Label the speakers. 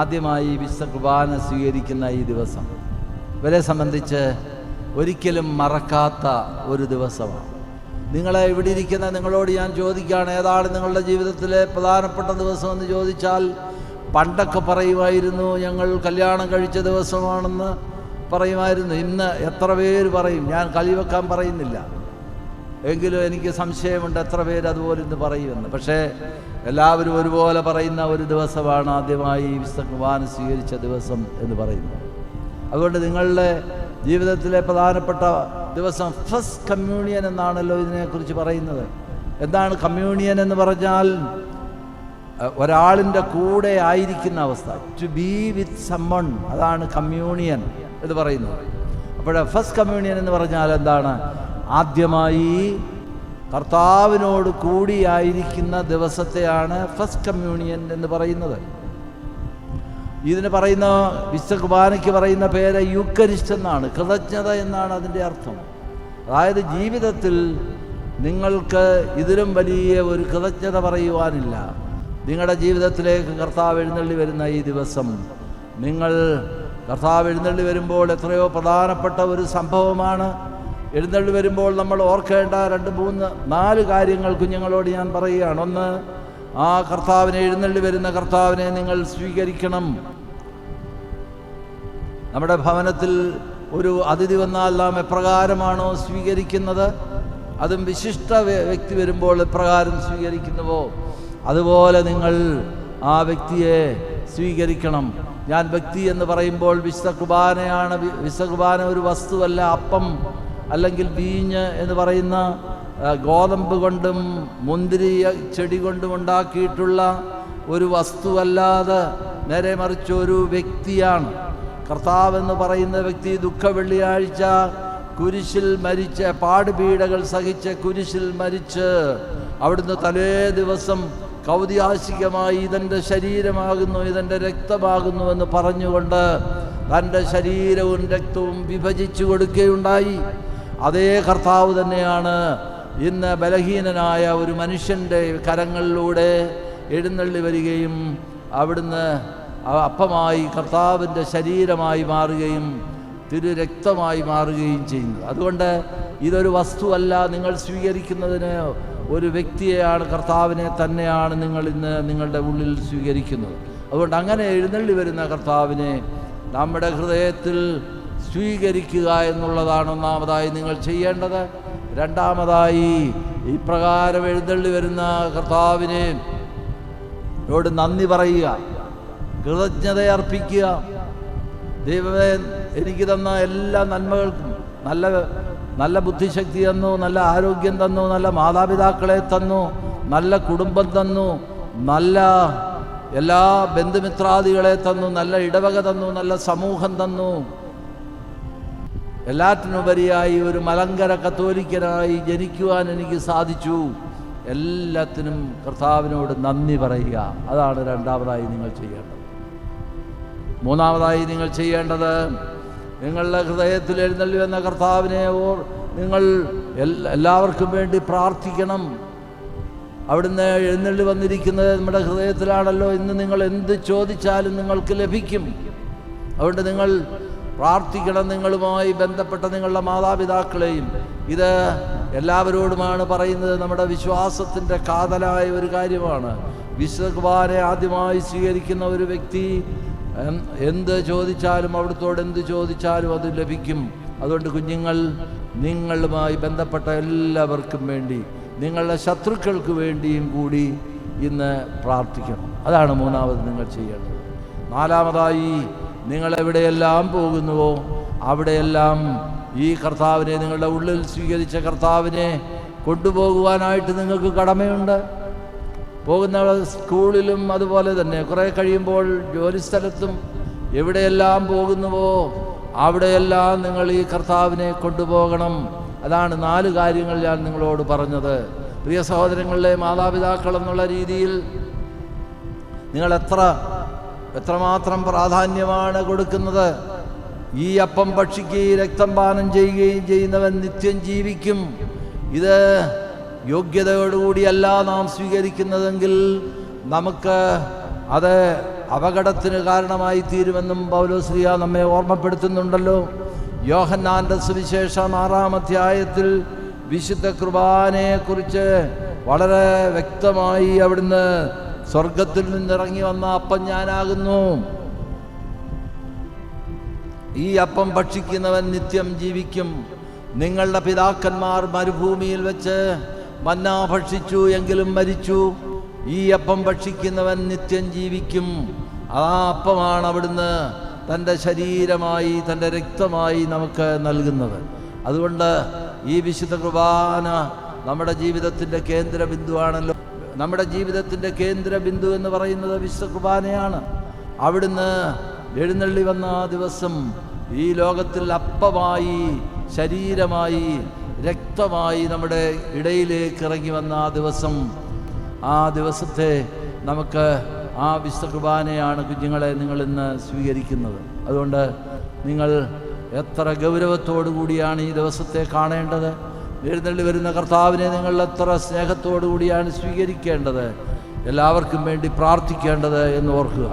Speaker 1: ആദ്യമായി വിശുദ്ധ കുർബാന സ്വീകരിക്കുന്ന ഈ ദിവസം. ഇവരെ സംബന്ധിച്ച് ഒരിക്കലും മറക്കാത്ത ഒരു ദിവസമാണ്. നിങ്ങളെ ഇവിടെ ഇരിക്കുന്ന നിങ്ങളോട് ഞാൻ ചോദിക്കുകയാണ് ഏതാണ് നിങ്ങളുടെ ജീവിതത്തിലെ പ്രധാനപ്പെട്ട ദിവസമെന്ന് ചോദിച്ചാൽ പണ്ടൊക്കെ പറയുമായിരുന്നു ഞങ്ങൾ കല്യാണം കഴിച്ച ദിവസമാണെന്ന് പറയുമായിരുന്നു. ഇന്ന് എത്ര പേര് പറയും? ഞാൻ കളി വെക്കാൻ പറയുന്നില്ല. എങ്കിലും എനിക്ക് സംശയമുണ്ട് എത്ര പേര് അതുപോലെ ഇന്ന് പറയുമെന്ന്. പക്ഷേ എല്ലാവരും ഒരുപോലെ പറയുന്ന ഒരു ദിവസമാണ് ആദ്യമായി വിശുദ്ധ കുർബാന സ്വീകരിച്ച ദിവസം എന്ന് പറയുന്നത്. അതുകൊണ്ട് നിങ്ങളുടെ ജീവിതത്തിലെ പ്രധാനപ്പെട്ട ദിവസം ഫസ്റ്റ് കമ്മ്യൂണിയൻ എന്നാണല്ലോ ഇതിനെക്കുറിച്ച് പറയുന്നത്. എന്താണ് കമ്മ്യൂണിയൻ എന്ന് പറഞ്ഞാൽ? ഒരാളിന്റെ കൂടെ ആയിരിക്കുന്ന അവസ്ഥ. ടു ബി വിത്ത് സമ്മൺ അതാണ് കമ്മ്യൂണിയൻ എന്ന് പറയുന്നത്. അപ്പോൾ ഫസ്റ്റ് കമ്മ്യൂണിയൻ എന്ന് പറഞ്ഞാൽ എന്താണ്? ആദ്യമായി കർത്താവിനോട് കൂടിയായിരിക്കുന്ന ദിവസത്തെയാണ് ഫസ്റ്റ് കമ്മ്യൂണിയൻ എന്ന് പറയുന്നത്. ഇതിന് പറയുന്ന വിശ്വകുബാനയ്ക്ക് പറയുന്ന പേര് യൂക്കരിസ്റ്റ് എന്നാണ്. കൃതജ്ഞത എന്നാണ് അതിന്റെ അർത്ഥം. അതായത് ജീവിതത്തിൽ നിങ്ങൾക്ക് ഇതിലും വലിയ ഒരു കൃതജ്ഞത പറയുവാനില്ല. നിങ്ങളുടെ ജീവിതത്തിലേക്ക് കർത്താവ് എഴുന്നള്ളി വരുന്ന ഈ ദിവസം നിങ്ങൾ കർത്താവ് എഴുന്നള്ളി വരുമ്പോൾ എത്രയോ പ്രധാനപ്പെട്ട ഒരു സംഭവമാണ്. എഴുന്നള്ളി വരുമ്പോൾ നമ്മൾ ഓർക്കേണ്ട രണ്ട് മൂന്ന് നാല് കാര്യങ്ങൾ കുഞ്ഞുങ്ങളോട് ഞാൻ പറയുകയാണ്. ഒന്ന് ആ കർത്താവിനെ എഴുന്നള്ളി വരുന്ന കർത്താവിനെ നിങ്ങൾ സ്വീകരിക്കണം. നമ്മുടെ ഭവനത്തിൽ ഒരു അതിഥി വന്നാൽ നാം എപ്രകാരമാണോ സ്വീകരിക്കുന്നത്? അതും വിശിഷ്ട വ്യക്തി വരുമ്പോൾ എപ്രകാരം സ്വീകരിക്കുന്നുവോ? അതുപോലെ നിങ്ങൾ ആ വ്യക്തിയെ സ്വീകരിക്കണം. ഞാൻ വ്യക്തി എന്ന് പറയുമ്പോൾ വിശുദ്ധ കുർബാനയാണ് കുർബാന ഒരു വസ്തുവല്ല അപ്പം. അല്ലെങ്കിൽ വീഞ്ഞ് എന്ന് പറയുന്ന ഗോതമ്പ് കൊണ്ടും മുന്തിരി ചെടി കൊണ്ടും ഉണ്ടാക്കിയിട്ടുള്ള ഒരു വസ്തുവല്ലാതെ നേരെ മറിച്ച് ഒരു വ്യക്തിയാണ്. കർത്താവ് എന്ന് പറയുന്ന വ്യക്തി ദുഃഖ വെള്ളിയാഴ്ച കുരിശിൽ മരിച്ച പാടുപീഡകൾ സഹിച്ച് കുരിശിൽ മരിച്ച് അവിടുന്ന് തലേ ദിവസം കൗതിഹാസികമായി ഇതെന്റെ ശരീരമാകുന്നു ഇതെന്റെ രക്തമാകുന്നു എന്ന് പറഞ്ഞുകൊണ്ട് തന്റെ ശരീരവും രക്തവും വിഭജിച്ചു കൊടുക്കുകയുണ്ടായി. അതേ കർത്താവ് തന്നെയാണ് ഇന്ന് ബലഹീനനായ ഒരു മനുഷ്യന്റെ കരങ്ങളിലൂടെ എഴുന്നള്ളി വരികയും അവിടുന്ന് അപ്പമായി കർത്താവിന്റെ ശരീരമായി മാറുകയും തിരു രക്തമായി മാറുകയും ചെയ്യുന്നു അതുകൊണ്ട് ഇതൊരു വസ്തുവല്ല നിങ്ങൾ സ്വീകരിക്കുന്നതിന് ഒരു വ്യക്തിയെയാണ് കർത്താവിനെ തന്നെയാണ് നിങ്ങൾ ഇന്ന് നിങ്ങളുടെ ഉള്ളിൽ സ്വീകരിക്കുന്നത്. അതുകൊണ്ട് അങ്ങനെ എഴുന്നള്ളി വരുന്ന കർത്താവിനെ നമ്മുടെ ഹൃദയത്തിൽ സ്വീകരിക്കുക എന്നുള്ളതാണ് ഒന്നാമതായി നിങ്ങൾ ചെയ്യേണ്ടത്. രണ്ടാമതായി ഇപ്രകാരം എഴുന്നള്ളി വരുന്ന കർത്താവിനെ ോട് നന്ദി പറയുക. കൃതജ്ഞത അർപ്പിക്കുക ദൈവമേ എനിക്ക് തന്ന എല്ലാ നന്മകൾക്കും നല്ല നല്ല ബുദ്ധിശക്തി തന്നു നല്ല ആരോഗ്യം തന്നു നല്ല മാതാപിതാക്കളെ തന്നു നല്ല കുടുംബം തന്നു നല്ല എല്ലാ ബന്ധുമിത്രാദികളെ തന്നു നല്ല ഇടവക തന്നു നല്ല സമൂഹം തന്നു. എല്ലാറ്റിനുപരിയായി ഒരു മലങ്കര കത്തോലിക്കനായി ജനിക്കുവാൻ എനിക്ക് സാധിച്ചു. എല്ലാത്തിനും കർത്താവിനോട് നന്ദി പറയുക. അതാണ് രണ്ടാമതായി നിങ്ങൾ ചെയ്യേണ്ടത്. മൂന്നാമതായി നിങ്ങൾ ചെയ്യേണ്ടത് നിങ്ങളുടെ ഹൃദയത്തിൽ എഴുന്നള്ളി വന്ന കർത്താവിനെ ഓർ നിങ്ങൾ എല്ലാവർക്കും വേണ്ടി പ്രാർത്ഥിക്കണം. അവിടുന്ന് എഴുന്നള്ളി വന്നിരിക്കുന്നത് നമ്മുടെ ഹൃദയത്തിലാണല്ലോ. ഇന്ന് നിങ്ങൾ എന്ത് ചോദിച്ചാലും നിങ്ങൾക്ക് ലഭിക്കും. അതുകൊണ്ട് നിങ്ങൾ പ്രാർത്ഥിക്കണം നിങ്ങളുമായി ബന്ധപ്പെട്ട നിങ്ങളുടെ മാതാപിതാക്കളെയും. ഇത് എല്ലാവരോടുമാണ് പറയുന്നത്. നമ്മുടെ വിശ്വാസത്തിന്റെ കാതലായ ഒരു കാര്യമാണ്. വിശ്വകുമാരെ ആദ്യമായി സ്വീകരിക്കുന്ന ഒരു വ്യക്തി എന്ത് ചോദിച്ചാലും അവിടുത്തോട് എന്ത് ചോദിച്ചാലും അത് ലഭിക്കും. അതുകൊണ്ട് കുഞ്ഞുങ്ങൾ നിങ്ങളുമായി ബന്ധപ്പെട്ട എല്ലാവർക്കും വേണ്ടി നിങ്ങളുടെ ശത്രുക്കൾക്ക് വേണ്ടിയും കൂടി ഇന്ന് പ്രാർത്ഥിക്കണം. അതാണ് മൂന്നാമത് നിങ്ങൾ ചെയ്യേണ്ടത്. നാലാമതായി നിങ്ങൾ എവിടെയെല്ലാം പോകുന്നുവോ അവിടെയെല്ലാം ഈ കർത്താവിനെ നിങ്ങളുടെ ഉള്ളിൽ സ്വീകരിച്ച കർത്താവിനെ കൊണ്ടുപോകുവാനായിട്ട് നിങ്ങൾക്ക് കടമയുണ്ട്. പോകുന്ന സ്കൂളിലും അതുപോലെ തന്നെ കുറേ കഴിയുമ്പോൾ ജോലിസ്ഥലത്തും എവിടെയെല്ലാം പോകുന്നുവോ അവിടെയെല്ലാം നിങ്ങൾ ഈ കർത്താവിനെ കൊണ്ടുപോകണം. അതാണ് നാല് കാര്യങ്ങൾ ഞാൻ നിങ്ങളോട് പറഞ്ഞത്. പ്രിയ സഹോദരങ്ങളിലെ മാതാപിതാക്കൾ എന്നുള്ള രീതിയിൽ നിങ്ങൾ എത്ര എത്രമാത്രം പ്രാധാന്യമാണ് കൊടുക്കുന്നത്? ഈ അപ്പം ഭക്ഷിക്കുകയും രക്തം പാനം ചെയ്യുകയും ചെയ്യുന്നവൻ നിത്യം ജീവിക്കും. ഇത് യോഗ്യതയോടുകൂടിയല്ല നാം സ്വീകരിക്കുന്നതെങ്കിൽ നമുക്ക് അത് അപകടത്തിന് കാരണമായി തീരുമെന്നും പൗലോശ്രീയ നമ്മെ ഓർമ്മപ്പെടുത്തുന്നുണ്ടല്ലോ. യോഹന്നാന്റെ സുവിശേഷം ആറാം അധ്യായത്തിൽ വിശുദ്ധ കുർബാനയെക്കുറിച്ച് വളരെ വ്യക്തമായി അവിടുന്ന് സ്വർഗത്തിൽ നിന്നിറങ്ങി വന്ന അപ്പം ഞാനാകുന്നു. ഈ അപ്പം ഭക്ഷിക്കുന്നവൻ നിത്യം ജീവിക്കും. നിങ്ങളുടെ പിതാക്കന്മാർ മരുഭൂമിയിൽ വെച്ച് മന്നാ ഭക്ഷിച്ചു എങ്കിലും മരിച്ചു. ഈ അപ്പം ഭക്ഷിക്കുന്നവൻ നിത്യം ജീവിക്കും. ആ അപ്പമാണ് അവിടുന്ന് തന്റെ ശരീരമായി തന്റെ രക്തമായി നമുക്ക് നൽകുന്നത്. അതുകൊണ്ട് ഈ വിശുദ്ധ കുർബാന നമ്മുടെ ജീവിതത്തിന്റെ കേന്ദ്ര ബിന്ദുവാണല്ലോ നമ്മുടെ ജീവിതത്തിന്റെ കേന്ദ്ര ബിന്ദു എന്ന് പറയുന്നത് വിശ്വ കുർബാനയാണ് അവിടുന്ന് എഴുന്നള്ളി വന്ന ആ ദിവസം ഈ ലോകത്തിൽ അപ്പമായി ശരീരമായി രക്തമായി നമ്മുടെ ഇടയിലേക്ക് ഇറങ്ങി വന്ന ആ ദിവസം. ആ ദിവസത്തെ നമുക്ക് ആ വിശ്വ കുർബാനയാണ് കുഞ്ഞുങ്ങളെ നിങ്ങൾ ഇന്ന് സ്വീകരിക്കുന്നത്. അതുകൊണ്ട് നിങ്ങൾ എത്ര ഗൗരവത്തോടു കൂടിയാണ് ഈ ദിവസത്തെ കാണേണ്ടത്? എഴുന്നള്ളി വരുന്ന കർത്താവിനെ നിങ്ങൾ എത്ര സ്നേഹത്തോടു കൂടിയാണ് സ്വീകരിക്കേണ്ടത്? എല്ലാവർക്കും വേണ്ടി പ്രാർത്ഥിക്കേണ്ടത് എന്ന് ഓർക്കുക.